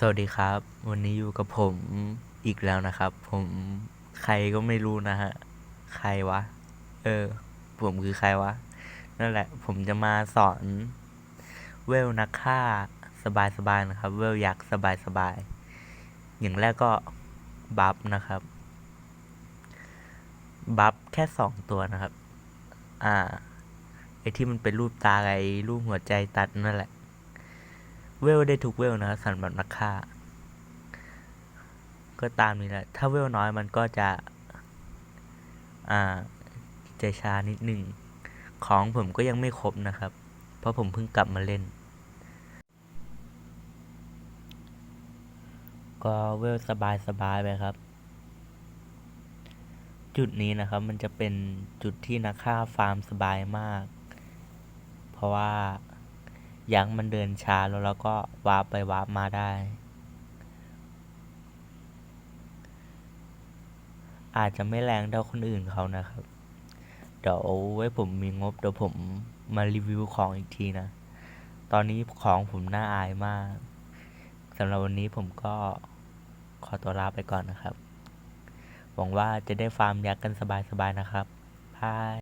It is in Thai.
สวัสดีครับ วันนี้อยู่กับผมอีกแล้วนะครับ ผมใครก็ไม่รู้นะฮะ ใครวะ เออ ผมคือใครวะ นั่นแหละ ผมจะมาสอน เวลนักฆ่าสบายๆนะครับ เวลยักษ์สบายๆอย่างแรกก็บัฟนะครับ บัฟแค่สองตัวนะครับ อ่าไอที่มันเป็นรูปตาไอรูปหัวใจตัดนั่นแหละ เวลได้ทุกเวลนะสำหรับนักฆ่า ก็ตามนี้แหละ ถ้าเวลน้อยมันก็จะ อ่าใจชานิดหนึ่ง ของผมก็ยังไม่ครบนะครับ เพราะผมเพิ่งกลับมาเล่น ก็เวลสบายสบายไปครับ จุดนี้นะครับ มันจะเป็นจุดที่นักฆ่าฟาร์มสบายมาก เพราะว่า ยักษ์มันเดินช้าแล้วเราก็วาร์ปไปวาร์ปมาได้ อาจจะไม่แรงเท่าคนอื่นเขานะครับ เดี๋ยวไว้ผมมีงบเดี๋ยวผมมารีวิวของอีกทีนะ ตอนนี้ของผมน่าอายมากสำหรับวันนี้ผมก็ขอตัวลาไปก่อนนะครับ หวังว่าจะได้ฟาร์มยักษ์กันสบายๆนะครับบาย